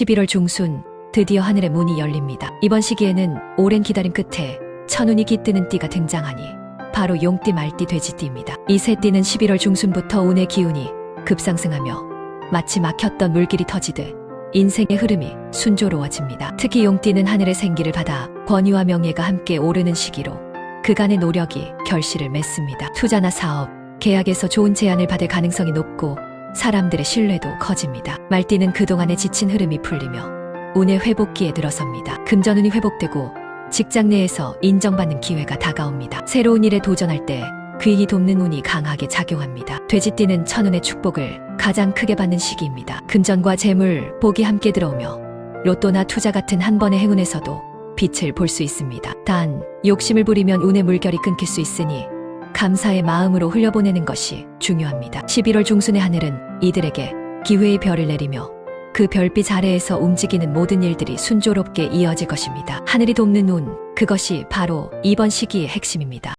11월 중순 드디어 하늘의 문이 열립니다. 이번 시기에는 오랜 기다림 끝에 천운이 깃드는 띠가 등장하니 바로 용띠 말띠 돼지띠입니다. 이 세 띠는 11월 중순부터 운의 기운이 급상승하며 마치 막혔던 물길이 터지듯 인생의 흐름이 순조로워집니다. 특히 용띠는 하늘의 생기를 받아 권위와 명예가 함께 오르는 시기로 그간의 노력이 결실을 맺습니다. 투자나 사업, 계약에서 좋은 제안을 받을 가능성이 높고 사람들의 신뢰도 커집니다. 말띠는 그동안의 지친 흐름이 풀리며 운의 회복기에 들어섭니다. 금전운이 회복되고 직장 내에서 인정받는 기회가 다가옵니다. 새로운 일에 도전할 때 귀히 돕는 운이 강하게 작용합니다. 돼지띠는 천운의 축복을 가장 크게 받는 시기입니다. 금전과 재물, 복이 함께 들어오며 로또나 투자 같은 한 번의 행운에서도 빛을 볼 수 있습니다. 단, 욕심을 부리면 운의 물결이 끊길 수 있으니 감사의 마음으로 흘려보내는 것이 중요합니다. 11월 중순의 하늘은 이들에게 기회의 별을 내리며 그 별빛 아래에서 움직이는 모든 일들이 순조롭게 이어질 것입니다. 하늘이 돕는 운, 그것이 바로 이번 시기의 핵심입니다.